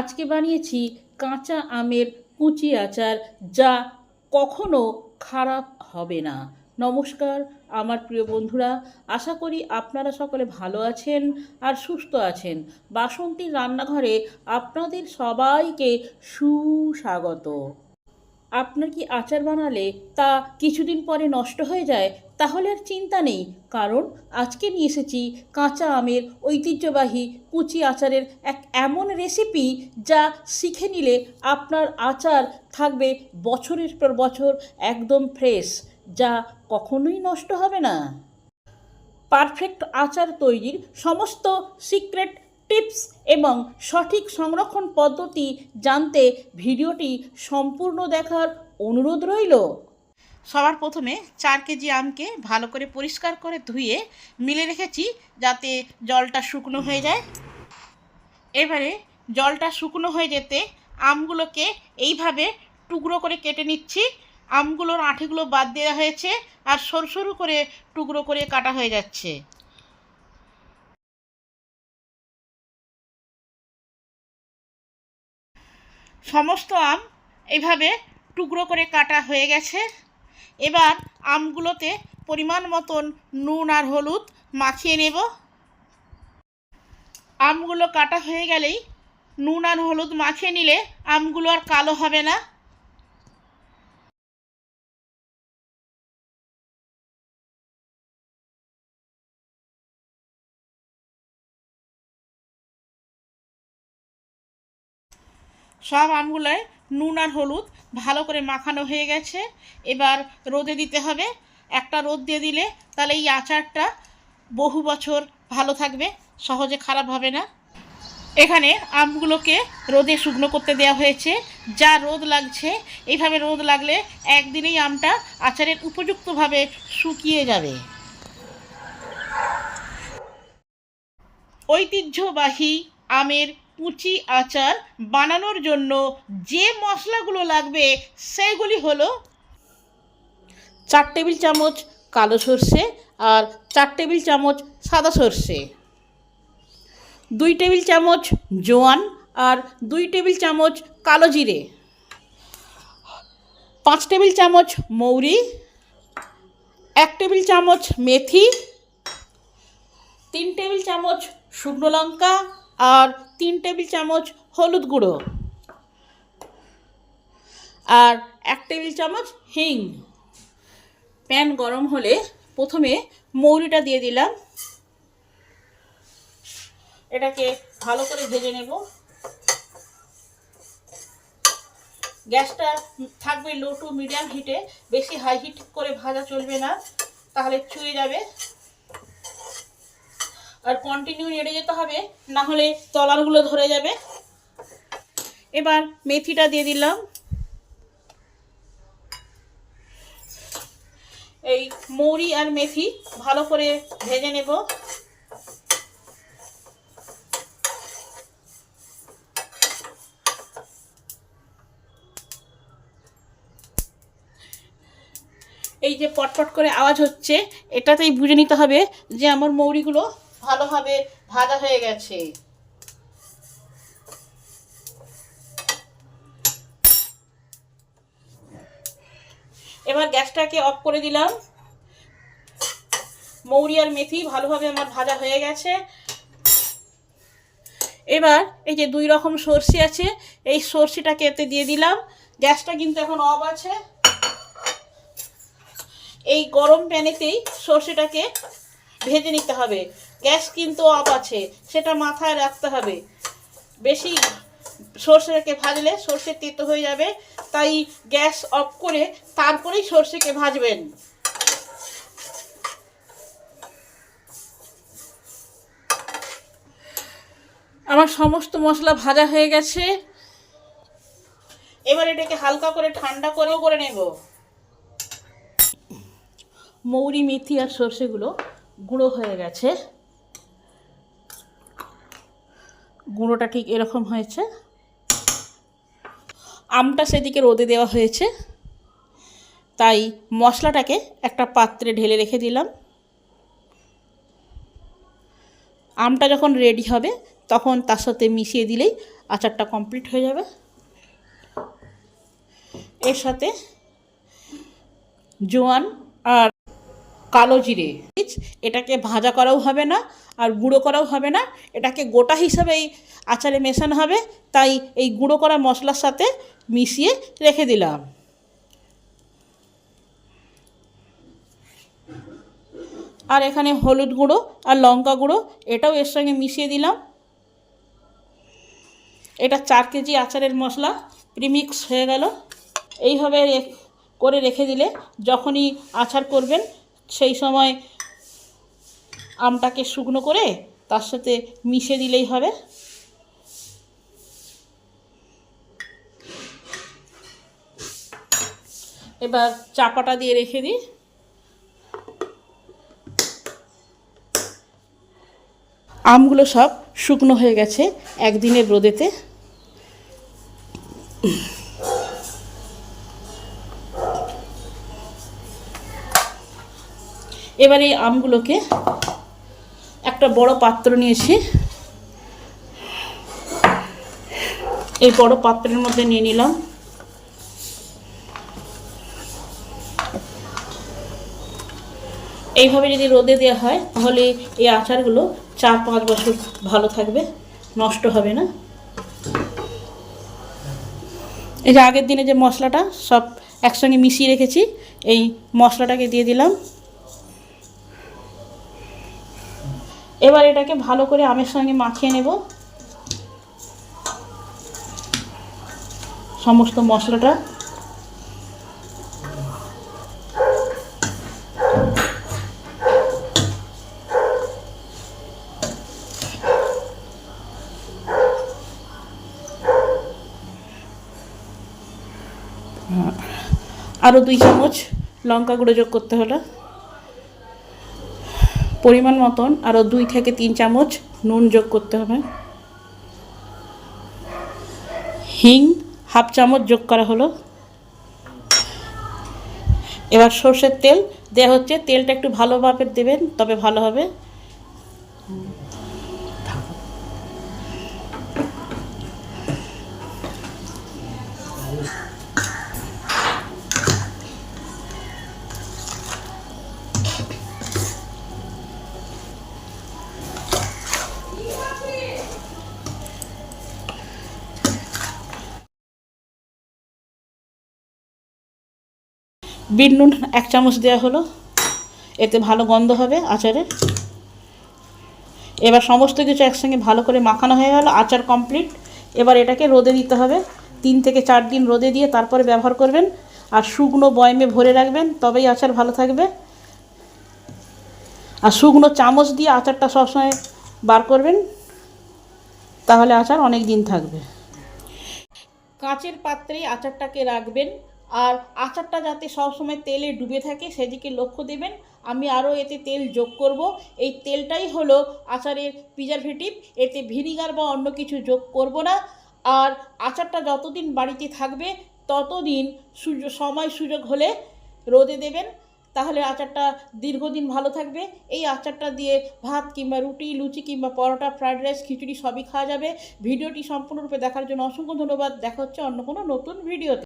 আজকে বানিয়েছি কাঁচা আমের কুচি আচার যা কখনো খারাপ হবে না। নমস্কার, আমার প্রিয় বন্ধুরা, আশা করি আপনারা সকলে ভালো আছেন আর সুস্থ আছেন। বাসন্তীর রান্নাঘরে আপনাদের সবাইকে সুস্বাগত। আপনার কি আচার বানালে তা কিছুদিন পরে নষ্ট হয়ে যায়? তাহলে আর চিন্তা নেই, কারণ আজকে নিয়ে এসেছি কাঁচা আমের ঐতিহ্যবাহী কুচি আচারের এক এমন রেসিপি যা শিখে নিলে আপনার আচার থাকবে বছরের পর বছর একদম ফ্রেশ যা কখনোই নষ্ট হবে না। পারফেক্ট আচার তৈরির সমস্ত সিক্রেট টিপস এবং সঠিক সংরক্ষণ পদ্ধতি জানতে ভিডিওটি সম্পূর্ণ দেখার অনুরোধ রইল। সবার প্রথমে চার কেজি আমকে ভালো করে পরিষ্কার করে ধুয়ে মিলে রেখেছি যাতে জলটা শুকনো হয়ে যায়। এবারে জলটা শুকনো হয়ে যেতে আমগুলোকে এইভাবে টুকরো করে কেটে নিচ্ছি। আমগুলোর আঁঠিগুলো বাদ দেওয়া হয়েছে আর সরু সরু করে টুকরো করে কাটা হয়ে যাচ্ছে। সমস্ত আম এইভাবে টুকরো করে কাটা হয়ে গেছে। এবার আমগুলোতে পরিমাণ মতন নুন আর হলুদ মাখিয়ে নেব। আমগুলো কাটা হয়ে গেলেই নুন আর হলুদ মাখিয়ে নিলে আমগুলো আর কালো হবে না। সব আমগুলোয় নুন আর হলুদ ভালো করে মাখানো হয়ে গেছে। এবার রোদে দিতে হবে। একটা রোদ দিয়ে দিলে তাহলে এই আচারটা বহু বছর ভালো থাকবে, সহজে খারাপ হবে না। এখানে আমগুলোকে রোদে শুকনো করতে দেওয়া হয়েছে। যা রোদ লাগছে, এইভাবে রোদ লাগলে একদিনেই আমটা আচারের উপযুক্তভাবে শুকিয়ে যাবে। ঐতিহ্যবাহী আমের কুচি আচার বানানোর জন্য যে মশলাগুলো লাগবে সেগুলি হলো চার টেবিল চামচ কালো সর্ষে আর চার টেবিল চামচ সাদা সর্ষে, দুই টেবিল চামচ জোয়ান আর দুই টেবিল চামচ কালো জিরে, পাঁচ টেবিল চামচ মৌরি, এক টেবিল চামচ মেথি, তিন টেবিল চামচ শুকনো লঙ্কা আর তিন টেবিল চামচ হলুদ গুঁড়ো। আর এক টেবিল চামচ হিং। প্যান গরম হলে প্রথমে মৌরিটা দিয়ে দিলাম। এটাকে ভালো করে ভেজে নেব। গ্যাসটা থাকবে লো টু মিডিয়াম হিটে বেশি হাই হিট করে ভাজা চলবে না। তাহলে চুয়ে যাবে। আর কন্টিনিউ নেড়ে যেতে হবে, না হলে তলারগুলো ধরে যাবে। এবার মেথিটা দিয়ে দিলাম। এই মৌরি আর মেথি ভালো করে ভেজে নেব। এই যে পটপট করে আওয়াজ হচ্ছে, এটাতেই বুঝে নিতে হবে যে আমার মৌরিগুলো ভালোভাবে ভাজা হয়ে গেছে। এবার গ্যাসটাকে অফ করে দিলাম। মৌরি আর মেথি ভালোভাবে আমার ভাজা হয়ে গেছে। এবার এই যে দুই রকম সর্ষে আছে, এই সর্ষেটাকে এতে দিয়ে দিলাম। গ্যাসটা কিন্তু এখন অফ আছে। এই গরম প্যানেতেই সর্ষেটাকে ভেজে নিতে হবে। গ্যাস কিন্তু অফ আছে, সেটা মাথায় রাখতে হবে। বেশি সর্ষেকে ভাজলে সর্ষে তেতো হয়ে যাবে, তাই গ্যাস অফ করে তারপরেই সর্ষেকে ভাজবেন। আমার সমস্ত মশলা ভাজা হয়ে গেছে। এবার এটাকে হালকা করে ঠান্ডা করেও করে নেব। মৌরি, মেথি আর সর্ষেগুলো গুঁড়ো হয়ে গেছে। গুঁড়োটা ঠিক এরকম হয়েছে। আমটা সেদিকে রোদে দেওয়া হয়েছে। তাই মশলাটাকে একটা পাত্রে ঢেলে রেখে দিলাম। আমটা যখন রেডি হবে, তখন তার সাথে মিশিয়ে দিলেই আচারটা কমপ্লিট হয়ে যাবে। এর সাথে জোয়ান আর কালো জিরে। এটাকে ভাজা করাও হবে না, আর গুঁড়ো করাও হবে না। এটাকে গোটা হিসাবেই আচারে মেশানো হবে। তাই এই গুঁড়ো করা মশলার সাথে মিশিয়ে রেখে দিলাম। আর এখানে হলুদ গুঁড়ো আর লঙ্কা গুঁড়ো, এটাও এর সঙ্গে মিশিয়ে দিলাম। এটা চার কেজি আচারের মশলা, প্রিমিক্স হয়ে গেল। এইভাবে করে রেখে দিলে যখনই আচার করবেন সেই সময় আমটাকে শুকনো করে তার সাথে মিশে দিলেই হবে। এবার চাপাটা দিয়ে রেখে দিই। আমগুলো সব শুকনো হয়ে গেছে একদিনের রোদেতে। এবার এই আমগুলোকে একটা বড় পাত্র নিয়েছি এই বড় পাত্রের মধ্যে নিয়ে নিলাম। এইভাবে যদি রোদে দেওয়া হয়, তাহলে এই আচারগুলো চার পাঁচ বছর ভালো থাকবে, নষ্ট হবে না। এই যে আগের দিনে যে মশলাটা সব একসঙ্গে মিশিয়ে রেখেছি, এই মশলাটাকে দিয়ে দিলাম। এবার এটাকে ভালো করে আমের সঙ্গে মাখিয়ে নেব। সমস্ত মশলাটা। আরও দুই চামচ লঙ্কা গুঁড়ো যোগ করতে হলো। পরিমাণ মতন আরও দুই থেকে তিন চামচ নুন যোগ করতে হবে। হিং হাফ চামচ যোগ করা হলো। এবার সর্ষের তেল দেওয়া হচ্ছে তেলটা একটু ভালোভাবে দেবেন, তবে ভালো হবে। বিট নুন এক চামচ দেওয়া হলো। এতে ভালো গন্ধ হবে আচারের এবার সমস্ত কিছু একসঙ্গে ভালো করে মাখানো হয়ে গেল, আচার কমপ্লিট এবার এটাকে রোদে দিতে হবে। তিন থেকে চার দিন রোদে দিয়ে তারপরে ব্যবহার করবেন। আর শুকনো বয়মে ভরে রাখবেন, তবেই আচার ভালো থাকবে। আর শুকনো চামচ দিয়ে আচারটা সবসময় বার করবেন, তাহলে আচার অনেক দিন থাকবে। কাঁচের পাত্রে আচারটাকে রাখবেন। আর আচারটা যাতে সবসময় তেলে ডুবে থাকে সেদিকে লক্ষ্য দেবেন। আমি আরও এতে তেল যোগ করব। এই তেলটাই হলো আচারের প্রিজারভেটিভ। এতে ভিনিগার বা অন্য কিছু যোগ করব না। আর আচারটা যতদিন বাড়িতে থাকবে, ততদিন সুযোগ সময় সুযোগ হলে রোদে দেবেন। তাহলে আচারটা দীর্ঘদিন ভালো থাকবে। এই আচারটা দিয়ে ভাত কিংবা রুটি, লুচি কিংবা পরোটা, ফ্রাইড রাইস, খিচুড়ি সবই খাওয়া যাবে। ভিডিওটি সম্পূর্ণরূপে দেখার জন্য অসংখ্য ধন্যবাদ। দেখা হচ্ছে অন্য কোনো নতুন ভিডিওতে।